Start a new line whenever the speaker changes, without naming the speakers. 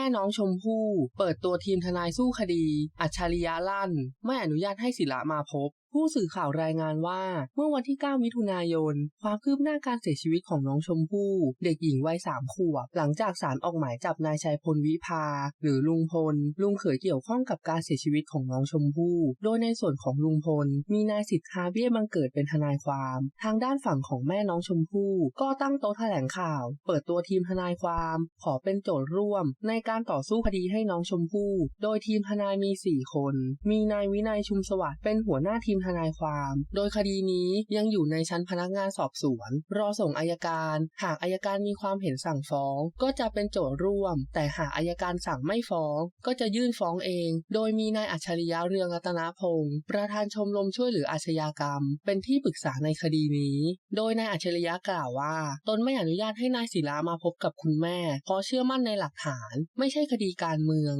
ม่น้องชมพู่ เปิดตัวทีมทนายสู้คดี อัจฉริยะลั่น ไม่อนุญาตให้ศิละมาพบผู้สื่อข่าวรายงานว่า เมื่อวันที่ 9 มิถุนายน ความคืบหน้าการเสียชีวิตของน้องชมพู่ เด็กหญิงวัยสามขวบ หลังจากศาลออกหมายจับนายชัยพลวิภา หรือลุงพล ลุงเขยเกี่ยวข้องกับการเสียชีวิตของน้องชมพู่ โดยในส่วนของลุงพล มีนายสิทธาเบี้ยบังเกิดเป็นทนายความ ทางด้านฝั่งของแม่น้องชมพู่ ก็ตั้งโต๊ะแถลงข่าว เปิดตัวทีมทนายความ ขอเป็นโจทย์ร่วม ในการต่อสู้คดีให้น้องชมพู่ โดยทีมทนายมี 4 คน มีนายวินัยชุมสวัสดิ์เป็นหัวหน้าทีมทนายความ โดยคดีนี้ยังอยู่ในชั้นพนักงานสอบสวน รอส่งอายการ หากอายการมีความเห็นสั่งฟ้อง ก็จะเป็นโจทย์ร่วม แต่หากอายการสั่งไม่ฟ้อง ก็จะยื่นฟ้องเอง โดยมีนายอัจฉริยะเรืองรัตนพงศ์ประธานชมรมช่วยเหลืออาชญากรรม เป็นที่ปรึกษาในคดีนี้ โดยนายอัจฉริยะกล่าวว่า ตนไม่อนุญาตให้นายศิลามาพบกับคุณแม่ เพราะเชื่อมั่นในหลักฐานไม่ใช่คดีการเมือง